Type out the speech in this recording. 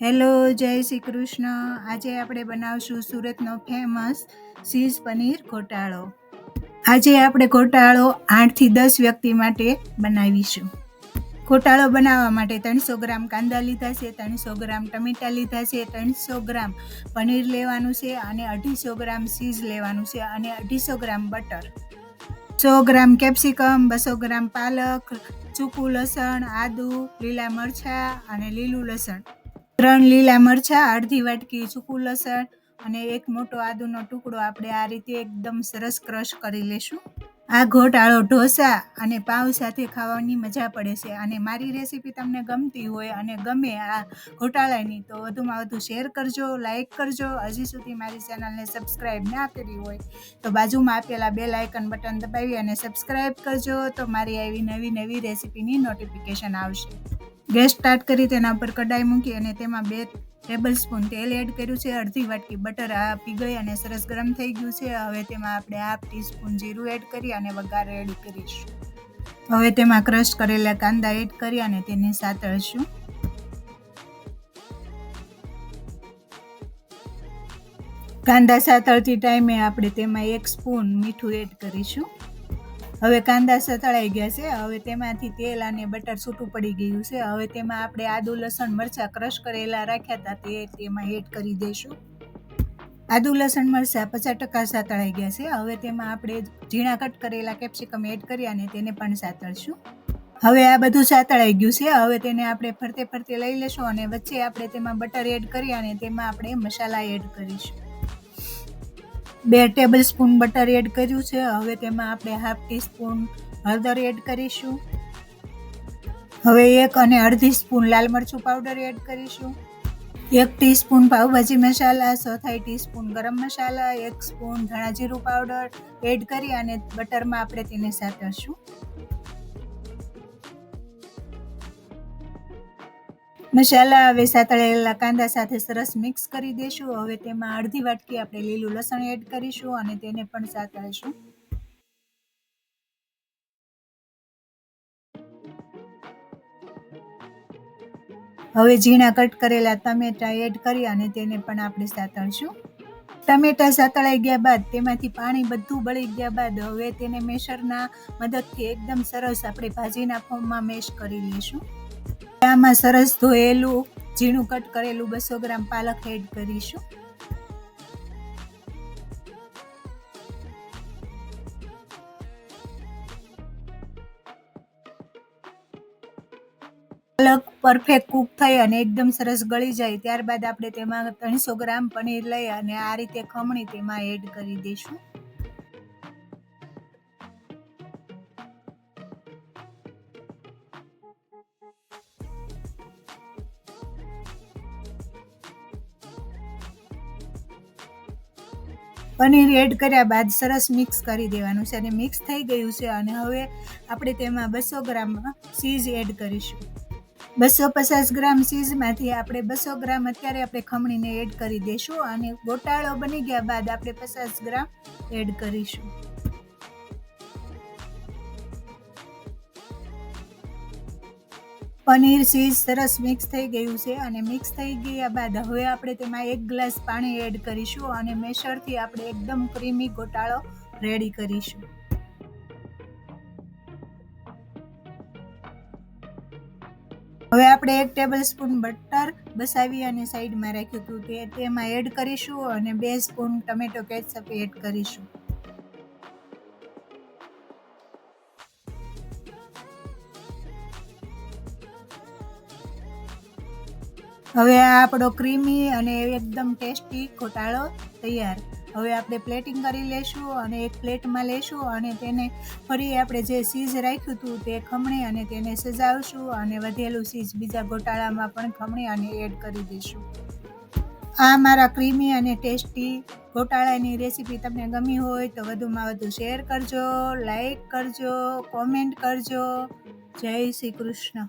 Hello, જય શ્રી કૃષ્ણ. આજે આપણે બનાવશું સુરતનો ફેમસ ચીઝ પનીર ઘોટાળો આજે આપણે ઘોટાળો આઠથી દસ વ્યક્તિ માટે બનાવીશું. ઘોટાળો બનાવવા માટે ત્રણસો ગ્રામ કાંદા લીધા છે, ત્રણસો ગ્રામ ટમેટા લીધા છે, ત્રણસો ગ્રામ પનીર લેવાનું છે અને અઢીસો ગ્રામ ચીઝ લેવાનું છે અને અઢીસો ગ્રામ બટર. સો ગ્રામ કેપ્સિકમ બસો ગ્રામ પાલક ચૂકું લસણ, આદુ, લીલા મરચાં અને લીલું લસણ. ત્રણ લીલા મરચાં, અડધી વાટકી સૂકું લસણ અને એક મોટો આદુનો ટુકડો આપણે આ રીતે એકદમ સરસ ક્રશ કરી લેશું. આ ઘોટાળો ઢોસા અને પાઉં સાથે ખાવાની મજા પડે છે અને મારી રેસીપી તમને ગમતી હોય અને ગમે આ ઘોટાળાની તો વધુમાં વધુ શેર કરજો લાઇક કરજો. હજી સુધી મારી ચેનલને સબસ્ક્રાઈબ ના કરી હોય તો બાજુમાં આપેલા બે લાઇકન બટન દબાવી અને સબસ્ક્રાઈબ કરજો તો મારી આવી નવી નવી રેસીપીની નોટિફિકેશન આવશે. ગેસ સ્ટાર્ટ કરી તેના પર કડાઈ મૂકી અને તેમાં બે ટેબલ સ્પૂન તેલ એડ કર્યું છે. અડધી વાટકી બટર આ પીગળી અને સરસ ગરમ થઈ ગયું છે. હવે તેમાં આપણે હાફ ટીસ્પૂન જીરું એડ કરી અને વઘાર રેડી કરીશું. હવે તેમાં ક્રશ કરેલા કાંદા એડ કરી અને તેને સાતળશું. કાંદા સાતળતી ટાઈમે આપણે તેમાં એક સ્પૂન મીઠું એડ કરીશું. હવે કાંદા સતળાઈ ગયા છે, હવે તેમાંથી તેલ અને બટર છૂટું પડી ગયું છે, હવે તેમાં આપણે આદુ, લસણ, મરચાં ક્રશ કરેલા રાખ્યા હતા, તે તેમાં એડ કરી દઈશું. આદુ, લસણ, મરચાં પચાસ ટકા સાતળાઈ ગયા છે, હવે તેમાં આપણે ઝીણા કટ કરેલા કેપ્સિકમ એડ કરી અને તેને પણ સાતળશું. હવે આ બધું સાતળાઈ ગયું છે, હવે તેને આપણે ફરતે ફરતે લઈ લેશું અને વચ્ચે આપણે તેમાં બટર એડ કરી અને તેમાં આપણે મસાલા એડ કરીશું. બે ટેબલ સ્પૂન બટર એડ કર્યું છે. હવે તેમાં આપણે હાફ ટીસ્પૂન હળદર એડ કરીશું. હવે એક અને અડધી સ્પૂન લાલ મરચું પાવડર એડ કરીશું. એક ટીસ્પૂન પાવભાજી મસાલા, ચોથાઈ ટીસ્પૂન ગરમ મસાલા, એક સ્પૂન ધાણા જીરું પાવડર એડ કરી અને બટરમાં આપણે તેને સાતરશું. મસાલા હવે સાતળેલા કાંદા સાથે સરસ મિક્સ કરી દઈશું હવે તેમાં અડધી વાટકી આપણે લીલું લસણ એડ કરીશું અને તેને પણ સાતળીશું. હવે ઝીણા કટ કરેલા ટમેટા એડ કરી અને તેને પણ આપણે સાતળશું. ટમેટા સાતળાઈ ગયા બાદ તેમાંથી પાણી બધું બળી ગયા બાદ હવે તેને મેશરના મદદથી એકદમ સરસ આપણે ભાજીના ફોર્મમાં મેશ કરી લઈશું. આમાં સરસ ધોયેલું, ઝીણું કટ કરેલું બસો ગ્રામ પાલક એડ કરીશું. પાલક પરફેક્ટ કૂક થઈ અને એકદમ સરસ ગળી જાય, ત્યારબાદ આપણે તેમાં ત્રણસો ગ્રામ પનીર લઈ અને આ રીતે ખમણી તેમાં એડ કરી દઈશું. પનીર એડ કર્યા બાદ સરસ મિક્સ કરી દેવાનું છે અને મિક્સ થઈ ગયું છે અને હવે આપણે તેમાં બસો ગ્રામ ચીઝ એડ કરીશું. બસો પચાસ ગ્રામ ચીઝમાંથી આપણે બસો ગ્રામ અત્યારે આપણે ખમણીને એડ કરી દઈશું અને ગોટાળો બની ગયા બાદ આપણે પચાસ ગ્રામ એડ કરીશું. પનીર ચીઝ સરસ મિક્સ થઈ ગયું છે અને મિક્સ થઈ ગયા બાદ હવે આપણે તેમાં એક ગ્લાસ પાણી એડ કરીશું અને મેશરથી આપણે એકદમ ક્રીમી ગોટાળો રેડી કરીશું. હવે આપણે એક ટેબલ સ્પૂન બટર બસાવી અને સાઈડમાં રાખ્યું હતું તે તેમાં એડ કરીશું અને બે સ્પૂન ટમેટો કેચઅપ એડ કરીશું. હવે આપણો ક્રીમી અને એકદમ ટેસ્ટી ખોટાળો તૈયાર. હવે આપણે પ્લેટિંગ કરી લેશું અને એક પ્લેટમાં લેશું અને તેને ફરી આપણે જે સીઝ રાખ્યું હતું તે ખમણી અને તેને સજાવશું અને વધેલું સીઝ બીજા ગોટાળામાં પણ ખમણી અને એડ કરી દઈશું. આ મારા ક્રીમી અને ટેસ્ટી ગોટાળાની રેસીપી તમને ગમી હોય તો વધુમાં વધુ શેર કરજો લાઈક કરજો કોમેન્ટ કરજો. જય શ્રી કૃષ્ણ.